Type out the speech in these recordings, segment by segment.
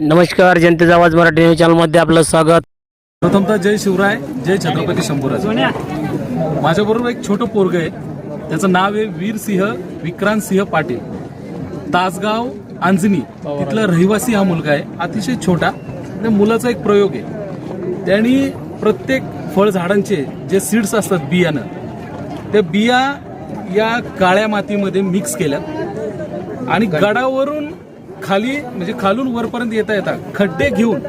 नमस्कार जनतेचा आवाज मराठी न्यूज चॅनलमध्ये आपलं स्वागत. प्रथमतः जय शिवराय जय छत्रपती शंभूराज. माझ्याबरोबर एक छोटं पोरग आहे. त्याचं नाव आहे वीर सिंह विक्रांत सिंह पाटील. तासगाव अंजनी तिथला रहिवासी हा मुलगा आहे. अतिशय छोटा त्या मुलाचा एक प्रयोग आहे. त्यांनी प्रत्येक फळझाडांचे जे सीड्स असतात बियाणं त्या बिया या काळ्या मातीमध्ये मिक्स केल्या आणि गडावरून खाली म्हणजे खालून वरपर्यंत येता येता खड्डे घेऊन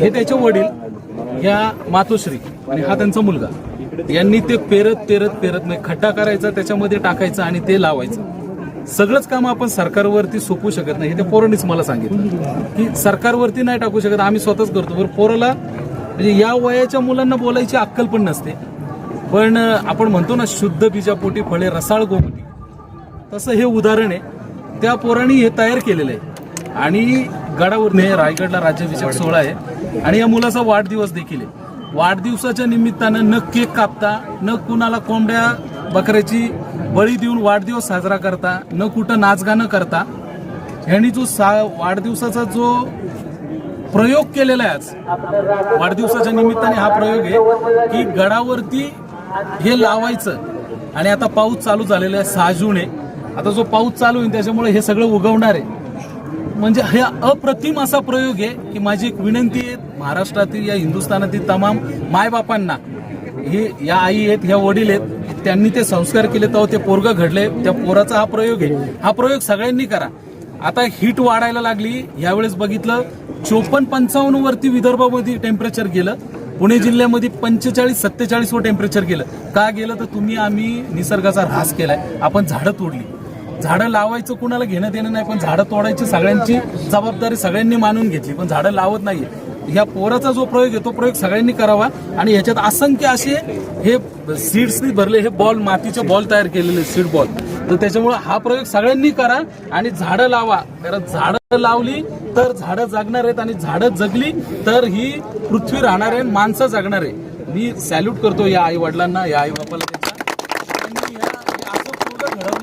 हे त्याचे वडील या मातोश्री आणि हा त्यांचा मुलगा यांनी ते पेरत पेरत पेरत म्हणजे खड्डा करायचा त्याच्यामध्ये टाकायचं आणि ते लावायचं. सगळंच काम आपण सरकारवरती सोपू शकत नाही. हे त्या पोरांनीच मला सांगितलं. की सरकारवरती नाही टाकू शकत आम्ही स्वतःच करतो. बरं पोराला म्हणजे या वयाच्या मुलांना बोलायची अक्कल पण नसते. पण आपण म्हणतो ना शुद्ध बीजापोटी फळे रसाळ गोमटी तसं हे उदाहरण आहे. त्या पोरांनी हे तयार केलेलं आहे. आणि गडावरने रायगडला राज्याभिषेक सोहळा आहे. आणि या मुलाचा वाढदिवस देखील आहे. वाढदिवसाच्या निमित्तानं न केक कापता न कुणाला कोंबड्या बकऱ्याची बळी देऊन वाढदिवस साजरा करता न कुठं नाचगाणं करता ह्यांनी जो सा वाढदिवसाचा जो प्रयोग केलेला आहे आज वाढदिवसाच्या निमित्ताने हा प्रयोग आहे की गडावरती हे लावायचं. आणि आता पाऊस चालू झालेला आहे सहा जून आहे. आता जो पाऊस चालू आहे त्याच्यामुळे हे सगळं उगवणार आहे. म्हणजे हे अप्रतिम असा प्रयोग आहे की माझी एक विनंती आहे महाराष्ट्रातील या हिंदुस्थानातील तमाम मायबापांना हे या आई आहेत ह्या वडील आहेत त्यांनी ते संस्कार केले तेव्हा ते पोरग घडले त्या पोराचा हा प्रयोग आहे. हा प्रयोग सगळ्यांनी करा. आता हीट वाढायला लागली यावेळेस बघितलं चोपन्न पंचावन्न वरती विदर्भामध्ये टेम्परेचर गेलं पुणे जिल्ह्यामध्ये पंचेचाळीस सत्तेचाळीस वर टेम्परेचर गेलं. का गेलं तर तुम्ही आम्ही निसर्गाचा ऱ्हास केलाय. आपण झाडं तोडली. झाडं लावायचं कुणाला घेणं देणं नाही पण झाडं तोडायची सगळ्यांची जबाबदारी सगळ्यांनी मानून घेतली. पण झाडं लावत नाही या पोराचा जो प्रयोग आहे तो प्रयोग सगळ्यांनी करावा आणि याच्यात असंख्य असे हे सीड्सनी भरले हे बॉल मातीचे बॉल तयार केलेले सीड बॉल तर त्याच्यामुळे हा प्रयोग सगळ्यांनी करा आणि झाडं लावा. कारण झाडं लावली तर झाडं जगणार आहेत आणि झाडं जगली तर ही पृथ्वी राहणार आहे माणसं जगणार आहे. मी सॅल्यूट करतो या आई वडिलांना या आई बापाला त्यांच्या त्यांनी या- हे असं पोरगं घडवलं